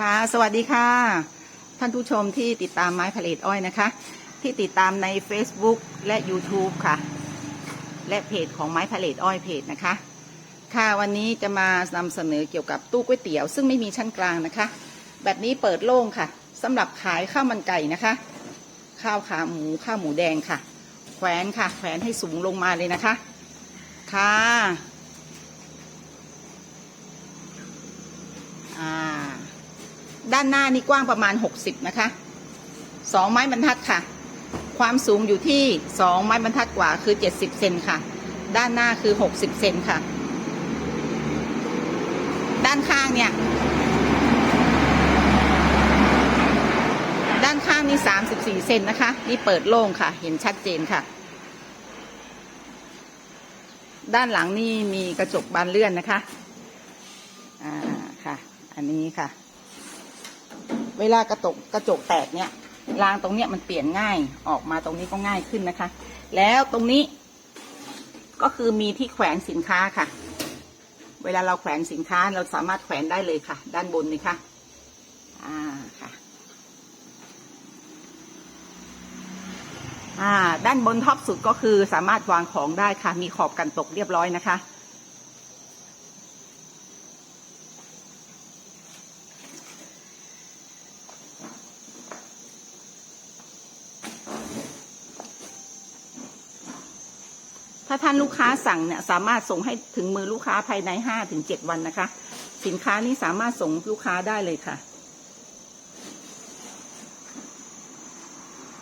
ค่ะ สวัสดีค่ะ ท่านผู้ชมที่ติดตามไม้ผลิตอ้อยนะคะ ที่ติดตามใน Facebook และ YouTube ค่ะ และเพจของไม้ผลิตอ้อยเพจนะคะ ค่ะวันนี้จะมานำเสนอเกี่ยวกับตู้ก๋วยเตี๋ยว ซึ่งไม่มีชั้นกลางนะคะ แบบนี้เปิดโล่งค่ะสำหรับขายข้าวมันไก่นะคะ ข้าวขาหมูข้าวหมูแดงค่ะ แขวนค่ะ แขวนให้สูงลงมาเลยนะคะ ค่ะอ่า ด้านหน้านี่กว้างประมาณ 60 นะคะสองไม้บรรทัดค่ะ ความสูงอยู่ที่สองไม้บรรทัดกว่าคือ 70 เซนค่ะ ด้านหน้าคือ 60 เซนค่ะ ด้านข้างเนี่ย ด้านข้างนี่ 34 เซนนะคะ นี่เปิดโล่งค่ะ เห็นชัดเจนค่ะ ด้านหลังนี่มีกระจกบานเลื่อนนะคะ อ่า ค่ะ อันนี้ค่ะ เวลากระจกกระจกแตกเนี่ยรางตรงเนี้ยมันเปลี่ยนง่ายออกมาตรงนี้ก็ง่ายขึ้นนะคะ แล้วตรงนี้ก็คือมีที่แขวนสินค้าค่ะ เวลาเราแขวนสินค้าเราสามารถแขวนได้เลยค่ะ ด้านบนนี่ค่ะอ่าค่ะอ่าด้านบนท็อปสุดก็คือสามารถวางของได้ค่ะ มีขอบกันตกเรียบร้อยนะคะ ถ้าท่านลูกค้าสั่งเนี่ยสามารถส่งให้ถึงมือลูกค้าภายในห้าถึงเจ็ดวันนะคะ สินค้านี้สามารถส่งลูกค้าได้เลยค่ะ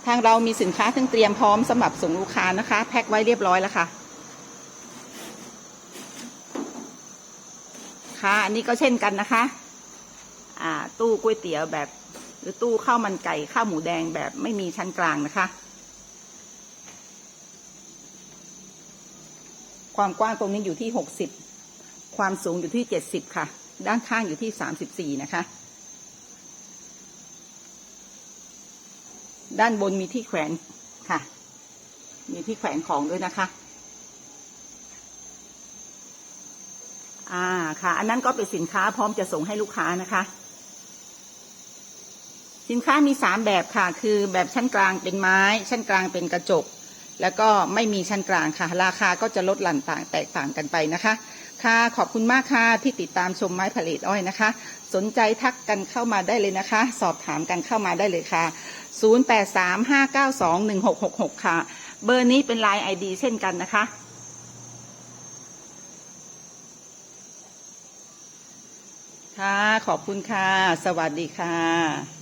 ทางเรามีสินค้าทั้งเตรียมพร้อมสำหรับส่งลูกค้านะคะ แพ็คไว้เรียบร้อยแล้วค่ะค่ะอันนี้ก็เช่นกันนะคะอ่าตู้ก๋วยเตี๋ยวแบบ หรือตู้ข้าวมันไก่ข้าวหมูแดงแบบไม่มีชั้นกลางนะคะ ความกว้างตรงนี้อยู่ที่หกสิบความสูงอยู่ที่เจ็ดสิบค่ะ ด้านข้างอยู่ที่สามสิบสี่นะคะ ด้านบนมีที่แขวนค่ะ มีที่แขวนของด้วยนะคะ อ่าค่ะ อันนั้นก็เป็นสินค้าพร้อมจะส่งให้ลูกค้านะคะสินค้ามีสามแบบค่ะ คือแบบชั้นกลางเป็นไม้ ชั้นกลางเป็นกระจก แล้วก็ไม่มีชั้นกลางค่ะ ราคาก็จะลดหลั่นต่างแตกต่างกันไปนะคะ ค่ะ ขอบคุณมากค่ะที่ติดตามชมไม้ผลิตอ้อยนะคะ สนใจทักกันเข้ามาได้เลยนะคะ สอบถามกันเข้ามาได้เลยค่ะ 0835921666 ค่ะ เบอร์นี้เป็นไลน์ไอดีเช่นกันนะคะค่ะขอบคุณค่ะ สวัสดีค่ะ